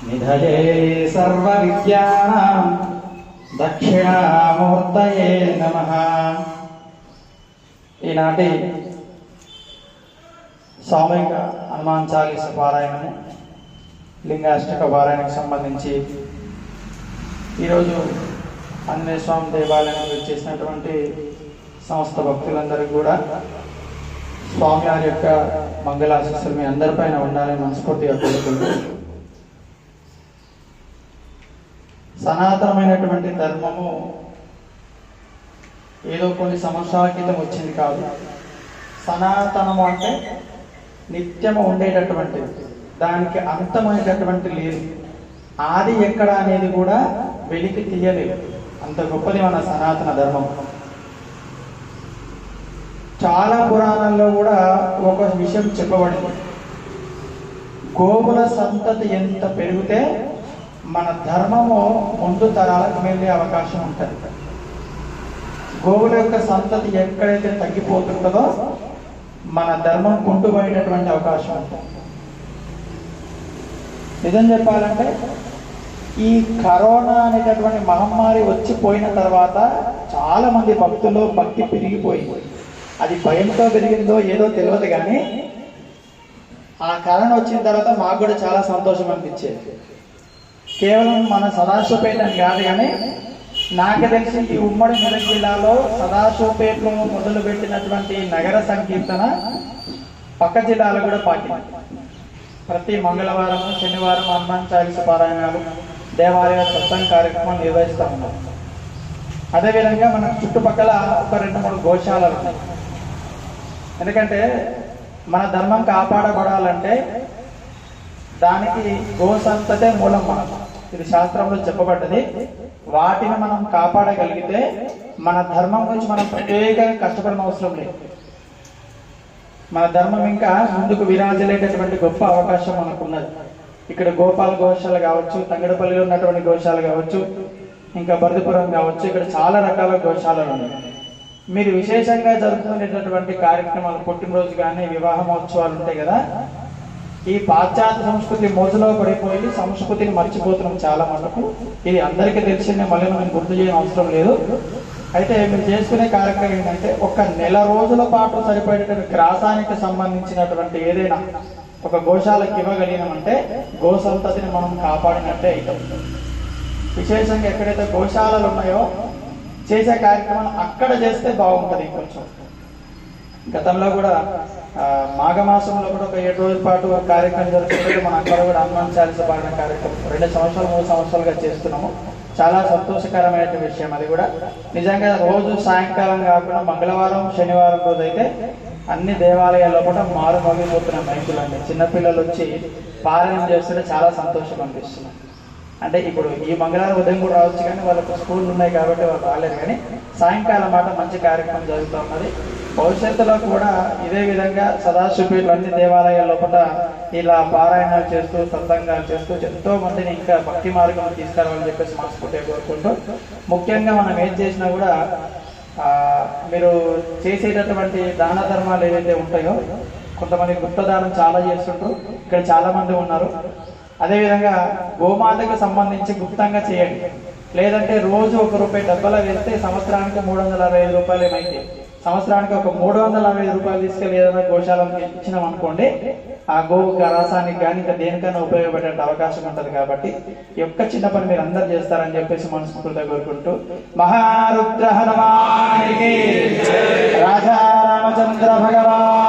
నిధయే సర్వవిద్యానాం దక్షిణామూర్తయే నమ ఈనాటి సామూహిక హనుమాన్ చాలీస పారాయణము లింగాష్టక పారాయణకు సంబంధించి ఈరోజు ఆంజనేయ స్వామి దేవాలయానికి వచ్చేసినటువంటి సంస్థ భక్తులందరికీ కూడా స్వామివారి యొక్క మంగళాశిస్సులు మీ అందరిపైన ఉండాలని మనస్ఫూర్తిగా కోరుకుంటూ సనాతనమైనటువంటి ధర్మము ఏదో కొన్ని సంవత్సరాల క్రితం వచ్చింది కాదు. సనాతనము అంటే నిత్యము ఉండేటటువంటి దానికి అంతమైనటువంటి లేదు. ఆది ఎక్కడ అనేది కూడా వెలికి తీయలేదు. అంత గొప్పది మన సనాతన ధర్మం. చాలా పురాణాల్లో కూడా ఒక విషయం చెప్పబడింది. గోవుల సంతతి ఎంత పెరిగితే మన ధర్మము ముందు తరాలకు వెళ్ళే అవకాశం ఉంటుంది. గోవుల యొక్క సంతతి ఎక్కడైతే తగ్గిపోతుంటుందో మన ధర్మం కుంటుపోయేటటువంటి అవకాశం ఉంటుంది. నిజం చెప్పాలంటే ఈ కరోనా అనేటటువంటి మహమ్మారి వచ్చిపోయిన తర్వాత చాలా మంది భక్తులు భక్తి పెరిగిపోయింది. అది భయంతో పెరిగిందో ఏదో తెలియదు కానీ ఆ కరోనా వచ్చిన తర్వాత మాకు కూడా చాలా సంతోషం అనిపించేది. కేవలం మన సదాశివపేటని కాదు కానీ నాకు తెలిసింది ఉమ్మడి మెదక్ జిల్లాలో సదాశివపేటలో మొదలు పెట్టినటువంటి నగర సంకీర్తన పక్క జిల్లాలో కూడా పాటింది. ప్రతి మంగళవారం శనివారం హనుమాన్ చాలీస పారాయణాలు దేవాలయ సత్సంగ కార్యక్రమం నిర్వహిస్తూ ఉన్నాం. అదేవిధంగా మన చుట్టుపక్కల ఒక రెండు మూడు గోశాలలు ఉన్నాయి. ఎందుకంటే మన ధర్మం కాపాడబడాలంటే దానికి గోసంతతే మూలం మనం ఇది శాస్త్రంలో చెప్పబడ్డది. వాటిని మనం కాపాడగలిగితే మన ధర్మం గురించి మనం ప్రత్యేకంగా కష్టపడిన అవసరం లేదు. మన ధర్మం ఇంకా ముందుకు విరాజలేటటువంటి గొప్ప అవకాశం మనకున్నది. ఇక్కడ గోపాల గోశాల కావచ్చు తంగడపల్లిలో ఉన్నటువంటి గోశాల కావచ్చు ఇంకా బరదపురం కావచ్చు ఇక్కడ చాలా రకాల గోశాలలు ఉన్నాయి. మీరు విశేషంగా జరుపుకునేటటువంటి కార్యక్రమాలు పుట్టినరోజు కానీ వివాహ మహోత్సవాలు ఉంటాయి కదా ఈ పాశ్చాత్య సంస్కృతి మోజులో పడిపోయి సంస్కృతిని మర్చిపోతున్నాం చాలా మటుకు. ఇది అందరికీ తెలిసిందే మళ్ళీ మనం గుర్తు చేయడం అవసరం లేదు. అయితే మీరు చేసుకునే కార్యక్రమం ఏంటంటే ఒక నెల రోజుల పాటు సరిపడేటువంటి గ్రాసానికి సంబంధించినటువంటి ఏదైనా ఒక గోశాలకు ఇవ్వగలిగినామంటే గో సంతతిని మనం కాపాడినట్టే అవుతాం. విశేషంగా ఎక్కడైతే గోశాలలు ఉన్నాయో చేసే కార్యక్రమాలు అక్కడ చేస్తే బాగుంటుంది కొంచెం గతంలో కూడా మాఘమాసంలో కూడా ఒక ఏడు రోజుల పాటు ఒక కార్యక్రమం జరుగుతుంది మన అక్కడ కూడా హనుమాన్ చాలీస పాడిన కార్యక్రమం రెండు సంవత్సరాలు మూడు సంవత్సరాలుగా చేస్తున్నాము. చాలా సంతోషకరమైన విషయం అది కూడా. నిజంగా రోజు సాయంకాలం కాకుండా మంగళవారం శనివారం రోజు అయితే అన్ని దేవాలయాల్లో కూడా మారు మగిపోతున్న మైకులు అండి. చిన్నపిల్లలు వచ్చి పారాయణం చేస్తుంటే చాలా సంతోషం అనిపిస్తుంది. అంటే ఇప్పుడు ఈ మంగళవారం ఉదయం కూడా రావచ్చు కానీ వాళ్ళకు స్కూళ్ళు ఉన్నాయి కాబట్టి వాళ్ళు రాలేదు కానీ సాయంకాలం మాట మంచి కార్యక్రమం జరుగుతూ ఉన్నది. భవిష్యత్తులో కూడా ఇదే విధంగా సదాశివపేటలు అన్ని దేవాలయాల లోపల ఇలా పారాయణాలు చేస్తూ సత్సంగాలు చేస్తూ ఎంతో మందిని ఇంకా భక్తి మార్గం తీసుకురావాలని చెప్పేసి మనస్ఫూర్తిగా కోరుకుంటూ ముఖ్యంగా మనం ఏం చేసినా కూడా మీరు చేసేటటువంటి దాన ధర్మాలు ఏవైతే ఉంటాయో కొంతమంది గుప్తదానం చాలా చేస్తుంటారు ఇక్కడ చాలా మంది ఉన్నారు. అదేవిధంగా గోమాతకు సంబంధించి గుప్తంగా చేయండి. లేదంటే రోజు ఒక రూపాయి డబ్బలా వేస్తే సంవత్సరానికి మూడు వందల అరవై ఐదు రూపాయలు ఏమైతే సంవత్సరానికి ఒక మూడు వందల అరవై రూపాయలు తీసుకెళ్ళి ఏదైనా గోశాలకు ఇచ్చినాం అనుకోండి ఆ గోవు రసానికి కానీ ఇంకా దేనికైనా ఉపయోగపడే అవకాశం ఉంటుంది కాబట్టి ఈ యొక్క చిన్న పని మీరు అందరు చేస్తారని చెప్పేసి మనస్ఫూర్తిగా కోరుకుంటూ మహారుద్ర హనుమానికి రాజా రామచంద్ర భగవాన్.